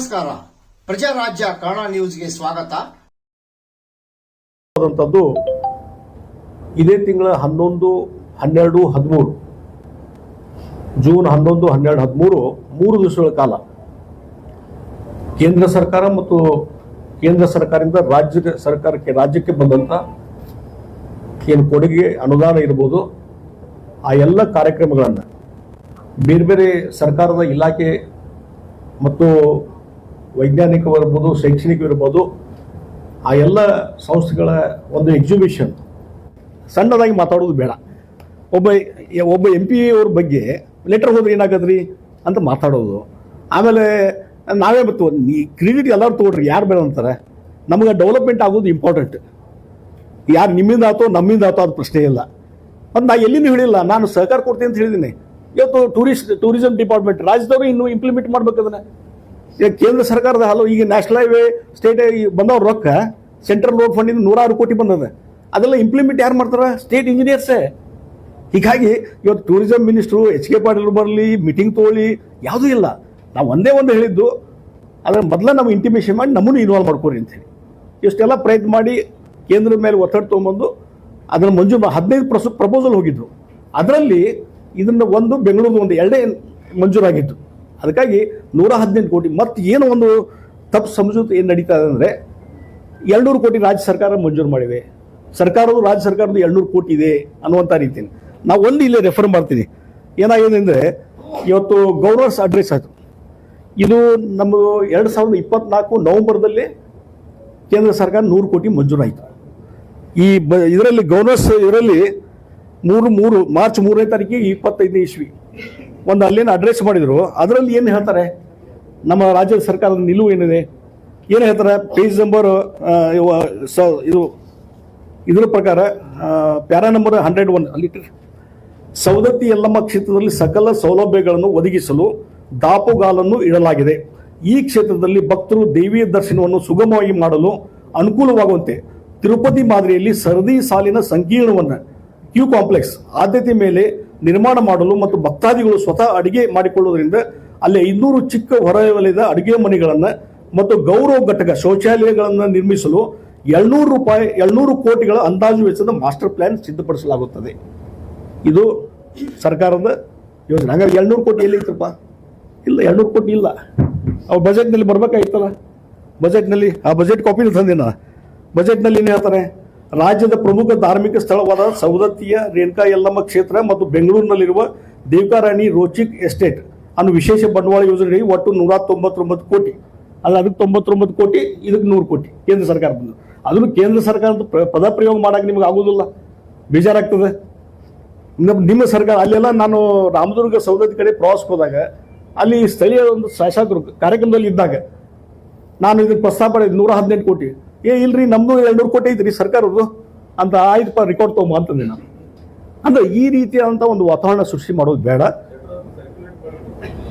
ನಮಸ್ಕಾರ. ಪ್ರಜಾರಾಜ್ಯ ಕನ್ನಡ ನ್ಯೂಸ್ಗೆ ಸ್ವಾಗತ. ಇದೇ ತಿಂಗಳ ಹನ್ನೊಂದು, ಹನ್ನೆರಡು, ಹದಿಮೂರು. ಜೂನ್ ಹನ್ನೊಂದು, ಹನ್ನೆರಡು, ಹದಿಮೂರು, ಮೂರು ದಿವಸಗಳ ಕಾಲ. ಕೇಂದ್ರ ಸರ್ಕಾರ ಮತ್ತು ಕೇಂದ್ರ ಸರ್ಕಾರದಿಂದ ರಾಜ್ಯ ಸರ್ಕಾರಕ್ಕೆ, ರಾಜ್ಯಕ್ಕೆ ಬಂದಂತ ಏನು ಕೊಡುಗೆ, ಅನುದಾನ ಇರ್ಬೋದು, ಆ ಎಲ್ಲ ಕಾರ್ಯಕ್ರಮಗಳನ್ನು ಬೇರೆ ಬೇರೆ ಸರ್ಕಾರದ ಇಲಾಖೆ ಮತ್ತು ವೈಜ್ಞಾನಿಕವಿರ್ಬೋದು ಶೈಕ್ಷಣಿಕವಿರ್ಬೋದು ಆ ಎಲ್ಲ ಸಂಸ್ಥೆಗಳ ಒಂದು ಎಕ್ಸಿಬಿಷನ್ ಸಣ್ಣದಾಗಿ ಮಾತಾಡೋದು ಬೇಡ. ಒಬ್ಬ ಒಬ್ಬ ಎಂ ಪಿ ಅವ್ರ ಬಗ್ಗೆ ಲೆಟರ್ ಹೋದ್ರೆ ಏನಾಗದ್ರಿ ಅಂತ ಮಾತಾಡೋದು. ಆಮೇಲೆ ನಾವೇ ಬತ್ತು ನೀ ಕ್ರೆಡಿಟ್ ಎಲ್ಲರೂ ತೊಗೊಳ್ರಿ, ಯಾರು ಬೇಡ ಅಂತಾರೆ. ನಮಗೆ ಡೆವಲಪ್ಮೆಂಟ್ ಆಗೋದು ಇಂಪಾರ್ಟೆಂಟ್ ಯಾರು ನಿಮ್ಮಿಂದ ಆತೋ, ನಮ್ಮಿಂದ ಆತೋ ಅದು ಪ್ರಶ್ನೆ ಇಲ್ಲ. ಮತ್ತು ನಾ ಎಲ್ಲಿನೂ ಹೇಳಿಲ್ಲ, ನಾನು ಸಹಕಾರ ಕೊಡ್ತೀನಿ ಅಂತ ಹೇಳಿದ್ದೀನಿ ಇವತ್ತು ಟೂರಿಸ್ಟ್ ಟೂರಿಸಂ ಡಿಪಾರ್ಟ್ಮೆಂಟ್ ರಾಜ್ಯದವರು ಇನ್ನೂ ಇಂಪ್ಲಿಮೆಂಟ್ ಮಾಡ್ಬೇಕು ಅದನ್ನ. ಈಗ ಕೇಂದ್ರ ಸರ್ಕಾರದ ಹಲವು ಈಗ ನ್ಯಾಷನಲ್ ಹೈವೇ ಸ್ಟೇಟ್ ಬಂದವ್ರ ರೊಕ್ಕ ಸೆಂಟ್ರಲ್ ರೋಡ್ ಫಂಡಿಂದ ನೂರಾರು ಕೋಟಿ ಬಂದದ. ಅದೆಲ್ಲ ಇಂಪ್ಲಿಮೆಂಟ್ ಯಾರು ಮಾಡ್ತಾರೆ? ಸ್ಟೇಟ್ ಇಂಜಿನಿಯರ್ಸೇ ಹೀಗಾಗಿ ಇವತ್ತು tourism minister H K Patil ಬರಲಿ ಮೀಟಿಂಗ್ ತೊಗೊಳ್ಳಿ, ಯಾವುದೂ ಇಲ್ಲ. ನಾವು ಒಂದೇ ಒಂದು ಹೇಳಿದ್ದು, ಅದರ ಮೊದಲ ನಾವು ಇಂಟಿಮೇಷನ್ ಮಾಡಿ ನಮ್ಮನ್ನು ಇನ್ವಾಲ್ವ್ ಮಾಡ್ಕೊರಿ ಅಂತೇಳಿ ಇಷ್ಟೆಲ್ಲ ಪ್ರಯತ್ನ ಮಾಡಿ ಕೇಂದ್ರದ ಮೇಲೆ ಒತ್ತಡ ತೊಗೊಂಬಂದು ಅದನ್ನು ಮಂಜು ಹದಿನೈದು ಪ್ರಸ ಪ್ರಪೋಸಲ್ ಹೋಗಿದ್ದು ಅದರಲ್ಲಿ ಇದನ್ನು ಒಂದು ಬೆಂಗಳೂರು ಒಂದು ಎರಡೇ ಮಂಜೂರಾಗಿತ್ತು ಅದಕ್ಕಾಗಿ ನೂರ ಹದಿನೆಂಟು ಕೋಟಿ ಮತ್ತು ಏನು ಒಂದು ತಪ್ಪು ಸಮಜೂತ ಏನು ನಡೀತಾ ಇದೆ ಅಂದರೆ ಎರಡುನೂರು ಕೋಟಿ ರಾಜ್ಯ ಸರ್ಕಾರ ಮಂಜೂರು ಮಾಡಿವೆ. ಸರ್ಕಾರದ್ದು ರಾಜ್ಯ ಸರ್ಕಾರದ ಎರಡುನೂರು ಕೋಟಿ ಇದೆ ಅನ್ನುವಂಥ ರೀತಿಯಲ್ಲಿ. ನಾವು ಒಂದು ಇಲ್ಲೇ ರೆಫರ್ ಮಾಡ್ತೀನಿ. ಏನಾಗಿದೆ ಅಂದರೆ ಇವತ್ತು ಗೌರ್ನರ್ಸ್ ಅಡ್ರೆಸ್ ಆಯಿತು ಇದು ನಮ್ಮದು ಎರಡು ಸಾವಿರದ ಇಪ್ಪತ್ನಾಲ್ಕು ನವೆಂಬರ್ದಲ್ಲಿ ಕೇಂದ್ರ ಸರ್ಕಾರ ನೂರು ಕೋಟಿ ಮಂಜೂರಾಯಿತು. ಈ ಬ ಇದರಲ್ಲಿ ಗೌರ್ನರ್ಸ್ ಇದರಲ್ಲಿ ಮೂರು ಮೂರು ಮಾರ್ಚ್ ಮೂರನೇ ತಾರೀಕಿಗೆ ಇಪ್ಪತ್ತೈದನೇ ಇಸ್ವಿ. ಒಂದು ಅಲ್ಲೇನು ಅಡ್ರೆಸ್ ಮಾಡಿದರು. ಅದರಲ್ಲಿ ಏನು ಹೇಳ್ತಾರೆ? ನಮ್ಮ ರಾಜ್ಯದ ಸರ್ಕಾರದ ನಿಲುವು ಏನಿದೆ? ಏನು ಹೇಳ್ತಾರೆ? ಪೇಜ್ ನಂಬರ್ ಇದು, ಇದರ ಪ್ರಕಾರ ಪ್ಯಾರಾ ನಂಬರ್ ಹಂಡ್ರೆಡ್ ಒನ್ ಅಲ್ಲಿ ಸವದತ್ತಿ ಯಲ್ಲಮ್ಮ ಕ್ಷೇತ್ರದಲ್ಲಿ ಸಕಲ ಸೌಲಭ್ಯಗಳನ್ನು ಒದಗಿಸಲು ದಾಪುಗಾಲನ್ನು ಇಡಲಾಗಿದೆ. ಈ ಕ್ಷೇತ್ರದಲ್ಲಿ ಭಕ್ತರು ದೇವಿಯ ದರ್ಶನವನ್ನು ಸುಗಮವಾಗಿ ಮಾಡಲು ಅನುಕೂಲವಾಗುವಂತೆ ತಿರುಪತಿ ಮಾದರಿಯಲ್ಲಿ ಸರದಿ ಸಾಲಿನ ಸಂಕೀರ್ಣವನ್ನು ಕ್ಯೂ ಕಾಂಪ್ಲೆಕ್ಸ್ ಆದ್ಯತೆ ಮೇಲೆ ನಿರ್ಮಾಣ ಮಾಡಲು ಮತ್ತು ಭಕ್ತಾದಿಗಳು ಸ್ವತಃ ಅಡಿಗೆ ಮಾಡಿಕೊಳ್ಳುವುದರಿಂದ ಅಲ್ಲಿ ಇನ್ನೂರು ಚಿಕ್ಕ ಹೊರವಲಯದ ಅಡುಗೆ ಮನೆಗಳನ್ನು ಮತ್ತು ಗೌರವ ಘಟಕ ಶೌಚಾಲಯಗಳನ್ನು ನಿರ್ಮಿಸಲು ಏಳ್ನೂರು ರೂಪಾಯಿ ಏಳ್ನೂರು ಕೋಟಿಗಳ ಅಂದಾಜು ವೆಚ್ಚದ ಮಾಸ್ಟರ್ ಪ್ಲಾನ್ ಸಿದ್ಧಪಡಿಸಲಾಗುತ್ತದೆ. ಇದು ಸರ್ಕಾರದ ಯೋಜನೆ. ಹಾಗಾಗಿ ಎರಡ್ನೂರು ಕೋಟಿ ಎಲ್ಲಿ ಇತ್ತಪ್ಪ? ಇಲ್ಲ, ಎರಡ್ನೂರು ಕೋಟಿ ಇಲ್ಲ. ಅವು ಬಜೆಟ್ನಲ್ಲಿ ಬರಬೇಕಾಗಿತ್ತಲ್ಲ ಬಜೆಟ್ನಲ್ಲಿ ಆ ಬಜೆಟ್ ಕಾಪಿನ ತಂದಿನ? ಬಜೆಟ್ನಲ್ಲಿ ಏನು ಹೇಳ್ತಾರೆ ರಾಜ್ಯದ ಪ್ರಮುಖ ಧಾರ್ಮಿಕ ಸ್ಥಳವಾದ ಸವದತ್ತಿಯ ರೇಣುಕಾ ಯಲ್ಲಮ್ಮ ಕ್ಷೇತ್ರ ಮತ್ತು ಬೆಂಗಳೂರಿನಲ್ಲಿರುವ ದೇವಿಕಾರಾಣಿ ರೋಚಿಕ್ ಎಸ್ಟೇಟ್ ಅನ್ನು ವಿಶೇಷ ಬಂಡವಾಳ ಯೋಜನೆಗೆ ಒಟ್ಟು ನೂರ ತೊಂಬತ್ತೊಂಬತ್ತು ಕೋಟಿ. ಅಲ್ಲ, ಅದಕ್ಕೆ ತೊಂಬತ್ತೊಂಬತ್ತು ಕೋಟಿ, ಇದಕ್ಕೆ ನೂರು ಕೋಟಿ ಕೇಂದ್ರ ಸರ್ಕಾರ ಬಂದು ಅದನ್ನು ಕೇಂದ್ರ ಸರ್ಕಾರದ ಪದ ಪ್ರಯೋಗ ಮಾಡಕ್ಕೆ ನಿಮ್ಗೆ ಆಗೋದಿಲ್ಲ. ಬೇಜಾರಾಗ್ತದೆ. ನಮ್ಮ ಸರ್ಕಾರ, ಅಲ್ಲೆಲ್ಲ ನಾನು ರಾಮದುರ್ಗ ಸೌದತ್ತಿ ಕಡೆ ಪ್ರವಾಸಕ್ಕೆ ಹೋದಾಗ ಅಲ್ಲಿ ಸ್ಥಳೀಯ ಒಂದು ಶಾಸಕರು ಕಾರ್ಯಕ್ರಮದಲ್ಲಿ ಇದ್ದಾಗ ನಾನು ಇದಕ್ಕೆ ಪ್ರಸ್ತಾಪ ಮಾಡಿದ್ದು ನೂರ ಹದಿನೆಂಟು ಕೋಟಿ. ಏ, ಇಲ್ರಿ, ನಮ್ದು ಎರಡ್ನೂರು ಕೋಟಿ ಐತ್ರಿ, ಸರ್ಕಾರದ್ದು. ಅಂತ ಆಯ್ತು ರೆಕಾರ್ಡ್ ತೊಗೊಂಬ ಅಂತಂದೆ ನಾನು. ಅಂದ್ರೆ, ಈ ರೀತಿಯಾದಂಥ ಒಂದು ವಾತಾವರಣ ಸೃಷ್ಟಿ ಮಾಡೋದು ಬೇಡ.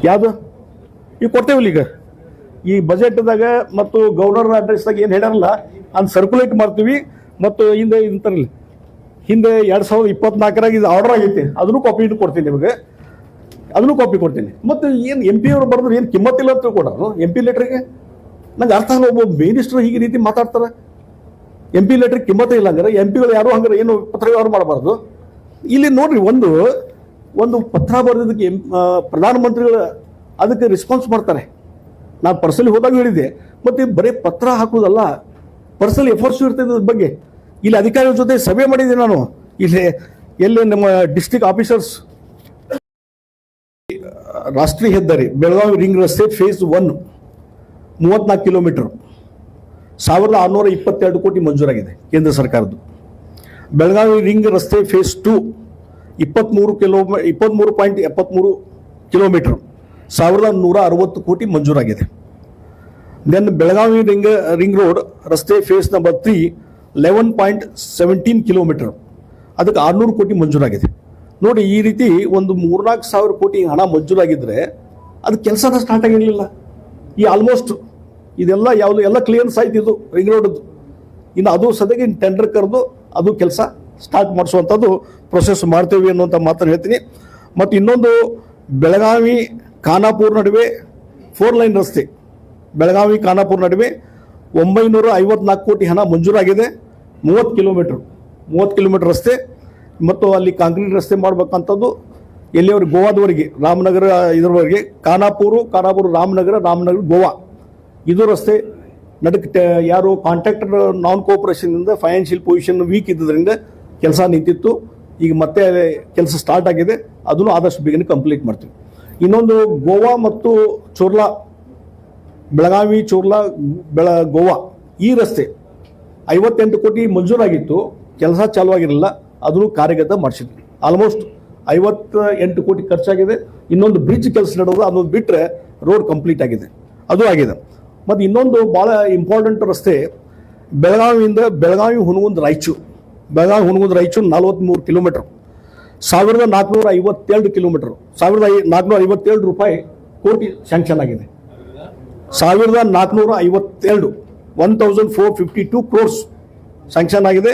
ಯಾವುದು? ಈಗ ಕೊಡ್ತೇವಲ್ಲ ಈಗ. ಈ ಬಜೆಟ್ದಾಗ ಮತ್ತು ಗವರ್ನರ್ ಅಡ್ರೆಸ್ದಾಗ ಏನು ಹೇಳ್ಯಾರಲ್ಲ ಅಂತ ಸರ್ಕ್ಯುಲೇಟ್ ಮಾಡ್ತೀವಿ ಮತ್ತು ಹಿಂದೆ ಇಂತಾರಲ್ಲ ಹಿಂದೆ ಎರಡು ಸಾವಿರದ ಇಪ್ಪತ್ನಾಲ್ಕರಾಗ ಇದು ಆರ್ಡರ್ ಆಗೈತೆ, ಅದನ್ನು ಕಾಪಿ ಇಟ್ಟು ಕೊಡ್ತೀನಿ ನಿಮಗೆ. ಅದನ್ನು ಕಾಪಿ ಕೊಡ್ತೀನಿ. ಮತ್ತು ಏನು ಎಂ ಪಿ ಅವರು ಬರೆದ್ರೆ ಏನು ಕಿಮ್ಮತ್ತಿಲ್ಲ ಅಂತ ತಿಳ್ಕೊಡೋರು ಎಂ ಪಿ ಲೆಟ್ರಿಗೆ ನಂಗೆ ಅರ್ಥ ಆಗಲ್ಲ, ಒಬ್ಬ ಮಿನಿಸ್ಟರ್ ಹೀಗೆ ರೀತಿ ಮಾತಾಡ್ತಾರೆ. ಎಂ ಪಿ ಲೆಟ್ರಿಗೆ ಕಿಮ್ಮತ್ತೇ ಇಲ್ಲ ಅಂದ್ರೆ ಎಂ ಪಿಗಳು ಯಾರು ಹಂಗಾರೆ, ಏನು ಪತ್ರ ವ್ಯವಹಾರ ಮಾಡಬಾರ್ದು? ಇಲ್ಲಿ ನೋಡ್ರಿ, ಒಂದು ಒಂದು ಪತ್ರ ಬರೆದಿದ್ದಕ್ಕೆ ಎಂ ಪ್ರಧಾನಮಂತ್ರಿಗಳು ಅದಕ್ಕೆ ರೆಸ್ಪಾನ್ಸ್ ಮಾಡ್ತಾರೆ. ನಾನು ಪರ್ಸಲಿ ಹೋದಾಗ ಹೇಳಿದ್ದೆ, ಮತ್ತು ಬರೀ ಪತ್ರ ಹಾಕೋದಲ್ಲ ಪರ್ಸನಲ್ ಎಫರ್ಟ್ಸ್ ಇರ್ತದೆ ಅದ್ರ ಬಗ್ಗೆ. ಇಲ್ಲಿ ಅಧಿಕಾರಿಗಳ ಜೊತೆ ಸಭೆ ಮಾಡಿದ್ದೆ ನಾನು. ಇಲ್ಲಿ ಎಲ್ಲಿ ನಮ್ಮ ಡಿಸ್ಟಿಕ್ ಆಫೀಸರ್ಸ್ ರಾಷ್ಟ್ರೀಯ ಹೆದ್ದಾರಿ, ಬೆಳಗಾವಿ ರಿಂಗ್ ರಸ್ತೆ ಫೇಸ್ ಒನ್ ಮೂವತ್ನಾಲ್ಕು ಕಿಲೋಮೀಟರ್. ಸಾವಿರದ ಆರುನೂರ ಇಪ್ಪತ್ತೆರಡು ಕೋಟಿ ಮಂಜೂರಾಗಿದೆ ಕೇಂದ್ರ ಸರ್ಕಾರದ್ದು. ಬೆಳಗಾವಿ ರಿಂಗ್ ರಸ್ತೆ ಫೇಸ್ ಟು ಇಪ್ಪತ್ತ್ಮೂರು ಕಿಲೋ ಇಪ್ಪತ್ತ್ಮೂರು ಪಾಯಿಂಟ್ ಎಪ್ಪತ್ತ್ಮೂರು ಕಿಲೋಮೀಟರ್, ಸಾವಿರದ ನೂರ ಅರವತ್ತು ಕೋಟಿ ಮಂಜೂರಾಗಿದೆ. Then Belagavi ring ring road ರಸ್ತೆ phase number three eleven point seventeen kilometre. ಅದಕ್ಕೆ ಆರುನೂರು ಕೋಟಿ ಮಂಜೂರಾಗಿದೆ. ನೋಡಿ, ಈ ರೀತಿ ಒಂದು ಮೂರ್ನಾಲ್ಕು ಸಾವಿರ ಕೋಟಿ ಹಣ ಮಂಜೂರಾಗಿದ್ದರೆ ಅದು ಕೆಲಸನ ಸ್ಟಾರ್ಟ್ ಆಗಿರಲಿಲ್ಲ. ಈ ಆಲ್ಮೋಸ್ಟ್ ಇದೆಲ್ಲ ಯಾವುದು, ಎಲ್ಲ ಕ್ಲಿಯರೆನ್ಸ್ ಆಯ್ತು ಇದು ರಿಂಗ್ ರೋಡದ್ದು ಇನ್ನು ಅದು ಸದ್ಯಕ್ಕೆ ಟೆಂಡರ್ ಕರೆದು ಅದು ಕೆಲಸ ಸ್ಟಾರ್ಟ್ ಮಾಡಿಸುವಂಥದ್ದು ಪ್ರೊಸೆಸ್ ಮಾಡ್ತೇವೆ ಅನ್ನುವಂಥ ಮಾತನ್ನು ಹೇಳ್ತೀನಿ. ಮತ್ತು ಇನ್ನೊಂದು ಬೆಳಗಾವಿ, ಖಾನಾಪುರ ನಡುವೆ ಫೋರ್ ಲೈನ್ ರಸ್ತೆ. ಬೆಳಗಾವಿ, ಖಾನಾಪುರ ನಡುವೆ ಒಂಬೈನೂರ ಐವತ್ನಾಲ್ಕು ಕೋಟಿ ಹಣ ಮಂಜೂರಾಗಿದೆ. ಮೂವತ್ತು ಕಿಲೋಮೀಟ್ರ್ ಮೂವತ್ತು ಕಿಲೋಮೀಟ್ರ್ ರಸ್ತೆ. ಮತ್ತು ಅಲ್ಲಿ ಕಾಂಕ್ರೀಟ್ ರಸ್ತೆ ಮಾಡಬೇಕಂಥದ್ದು ಎಲ್ಲಿವರೆಗೆ? ಗೋವಾದವರೆಗೆ, ರಾಮನಗರ ಇದರವರೆಗೆ. ಖಾನಾಪುರ ಖಾನಾಪುರ, ರಾಮನಗರ ರಾಮನಗರ, ಗೋವಾ. ಇದು ರಸ್ತೆ ನಡಕ್ಕೆ ಯಾರು ಕಾಂಟ್ರಾಕ್ಟರ್ ನಾನ್ ಕೋಪರೇಷನ್ನಿಂದ ಫೈನಾನ್ಷಿಯಲ್ ಪೊಸಿಷನ್ ವೀಕ್ ಇದ್ದದ್ರಿಂದ ಕೆಲಸ ನಿಂತಿತ್ತು. ಈಗ ಮತ್ತೆ ಕೆಲಸ ಸ್ಟಾರ್ಟ್ ಆಗಿದೆ. ಅದನ್ನು ಆದಷ್ಟು ಬೇಗನೆ ಕಂಪ್ಲೀಟ್ ಮಾಡ್ತೀವಿ. ಇನ್ನೊಂದು ಗೋವಾ ಮತ್ತು ಚೋರ್ಲಾ, ಬೆಳಗಾವಿ, ಚೋರ್ಲಾ, ಬೆಳ, ಗೋವಾ ಈ ರಸ್ತೆ ಐವತ್ತೆಂಟು ಕೋಟಿ ಮಂಜೂರಾಗಿತ್ತು. ಕೆಲಸ ಚಾಲುವಾಗಿರಲಿಲ್ಲ ಅದನ್ನು ಕಾರ್ಯಗತ ಮಾಡಿಸಿದ್ವಿ. ಆಲ್ಮೋಸ್ಟ್ ಐವತ್ತ ಎಂಟು ಕೋಟಿ ಖರ್ಚಾಗಿದೆ. ಇನ್ನೊಂದು ಬ್ರಿಡ್ಜ್ ಕೆಲಸ ನಡೆದು ಅದೊಂದು ಬಿಟ್ಟರೆ ರೋಡ್ ಕಂಪ್ಲೀಟ್ ಆಗಿದೆ. ಅದು ಆಗಿದೆ. ಮತ್ತು ಇನ್ನೊಂದು ಭಾಳ ಇಂಪಾರ್ಟೆಂಟ್ ರಸ್ತೆ, ಬೆಳಗಾವಿಯಿಂದ ಬೆಳಗಾವಿ ಹುನಗುಂದ್ ರಾಯಚೂರು. ಬೆಳಗಾವಿ ಹುನಗುಂದ ರಾಯಚೂರು ನಲವತ್ತ್ಮೂರು ಕಿಲೋಮೀಟರ್ ಸಾವಿರದ ನಾಲ್ಕುನೂರ ಐವತ್ತೆರಡು ಕಿಲೋಮೀಟರ್ ಸಾವಿರದ ಐ, ನಾಲ್ಕುನೂರ ಐವತ್ತೇಳು ರೂಪಾಯಿ ಕೋಟಿ ಸ್ಯಾಂಕ್ಷನ್ ಆಗಿದೆ. ಸಾವಿರದ ನಾಲ್ಕುನೂರ ಐವತ್ತೆರಡು one thousand four fifty two crores sanction ಆಗಿದೆ.